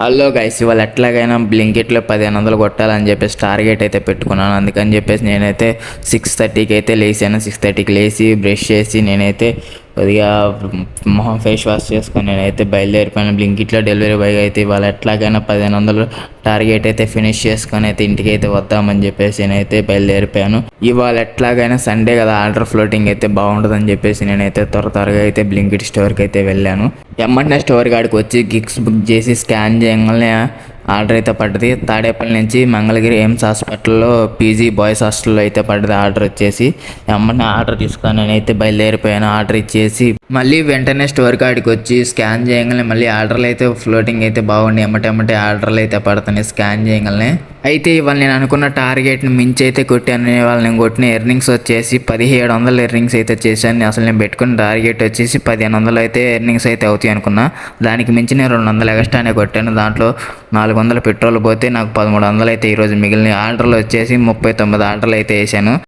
Hello guys ఇవాళ ఎట్లాగైనా బ్లింకెట్లో పదిహేను వందలు కొట్టాలని చెప్పేసి టార్గెట్ అయితే పెట్టుకున్నాను. అందుకని చెప్పేసి నేనైతే సిక్స్ థర్టీకి అయితే లేచాను. సిక్స్ థర్టీకి లేచి బ్రష్ చేసి నేనైతే కొద్దిగా మొహం ఫేస్ వాష్ చేసుకొని నేనైతే బయలుదేరిపోయాను. బ్లింకిట్లో డెలివరీ బాయ్ అయితే ఇవాళ ఎట్లాగైనా పదిహేను వందలు టార్గెట్ అయితే ఫినిష్ చేసుకొని అయితే ఇంటికి అయితే వద్దామని చెప్పేసి నేనైతే బయలుదేరిపోయాను. ఇవాళ ఎట్లాగైనా సండే కదా ఆర్డర్ ఫ్లోటింగ్ అయితే బాగుంటుందని చెప్పేసి నేనైతే త్వర త్వరగా అయితే బ్లింకిట్ స్టోర్కి అయితే వెళ్ళాను. ఎమ్మంటే స్టోర్ కాడికి వచ్చి గిక్స్ బుక్ చేసి స్కాన్ చేయగానే ఆర్డర్ అయితే పడ్డది. తాడేపల్లి నుంచి మంగళగిరి ఎయిమ్స్ హాస్పిటల్లో పీజీ బాయ్స్ హాస్టల్లో అయితే పడ్డది ఆర్డర్ వచ్చేసి. ఎమ్మనే ఆర్డర్ తీసుకొని అయితే బయలుదేరిపోయాను. ఆర్డర్ ఇచ్చేసి మళ్ళీ వెంటనే స్టోర్ కాడికి వచ్చి స్కాన్ చేయగానే మళ్ళీ ఆర్డర్లు అయితే ఫ్లోటింగ్ అయితే బాగుండి. ఎమ్మటెమ్మటే ఆర్డర్లు అయితే పడుతున్నాయి స్కాన్ చేయగానే. అయితే ఇవాళ నేను అనుకున్న టార్గెట్ని మించి అయితే కొట్టాను. ఇవాళ నేను కొట్టిన ఎర్నింగ్స్ వచ్చేసి పదిహేడు వందల ఎర్నింగ్స్ అయితే చేశాను. అసలు నేను పెట్టుకున్న టార్గెట్ వచ్చేసి పదిహేను వందలు అయితే ఎర్నింగ్స్ అయితే అవుతాయి అనుకున్నా. దానికి మించి నేను రెండు వందల ఎక్స్ట్రానే కొట్టాను. దాంట్లో నాలుగు వందల పెట్రోల్ పోతే నాకు పదమూడు వందలు అయితే ఈరోజు మిగిలిన ఆర్డర్లు వచ్చేసి ముప్పై తొమ్మిది ఆర్డర్లు అయితే వేసాను